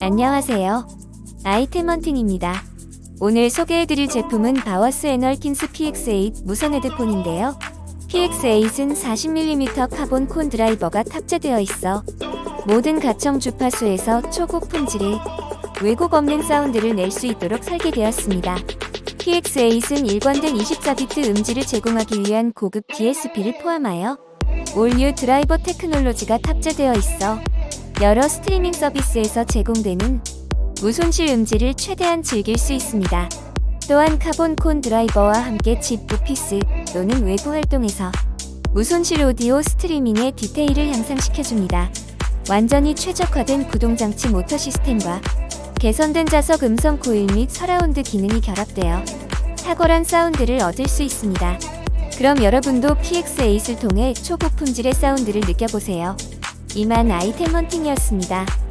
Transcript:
안녕하세요. 아이템 헌팅입니다. 오늘 소개해드릴 제품은 바워스 에널킨스 PX8 무선 헤드폰인데요. PX8은 40mm 카본 콘 드라이버가 탑재되어 있어 모든 가청 주파수에서 초고급 품질의 왜곡 없는 사운드를 낼 수 있도록 설계되었습니다. PX8은 일관된 24비트 음질을 제공하기 위한 고급 DSP를 포함하여 올뉴 드라이버 테크놀로지가 탑재되어 있어 여러 스트리밍 서비스에서 제공되는 무손실 음질을 최대한 즐길 수 있습니다. 또한 카본 콘 드라이버와 함께 집 오피스 또는 외부 활동에서 무손실 오디오 스트리밍의 디테일을 향상시켜줍니다. 완전히 최적화된 구동장치 모터 시스템과 개선된 자석 음성 코일 및 서라운드 기능이 결합되어 탁월한 사운드를 얻을 수 있습니다. 그럼 여러분도 PX8을 통해 초고품질의 사운드를 느껴보세요. 이만 아이템 헌팅이었습니다.